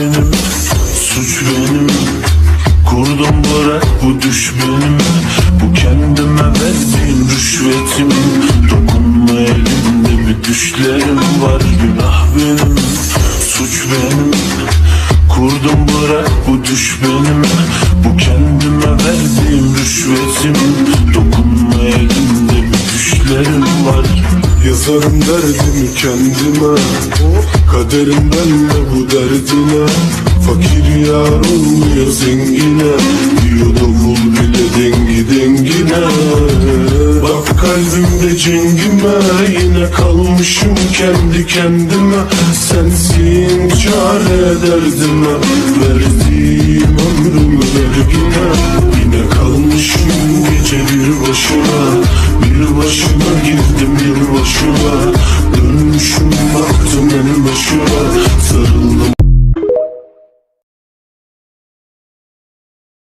benim Suç benim. Kurdum bırak bu düşmanım Bu kendime verdiğin rüşvetim. Dokunma elimde bir düşlerim var. Günah benim Suç benim. Kurdum bırak bu düşmanım Bu kendime verdiğim rüşvetim. Dokunma elimde bir düşlerim var. Yazarım derdimi kendime. Kaderimden de bu dert. Olmuyor zengine Diyor davul bile dengi dengine. Bak kalbimde cengime Yine kalmışım kendi kendime. Sensin çare derdime Verdiğim ömrümü vergine Yine kalmışım gece bir başına Bir başına girdim yıl başına. Dönmüşüm baktım en başına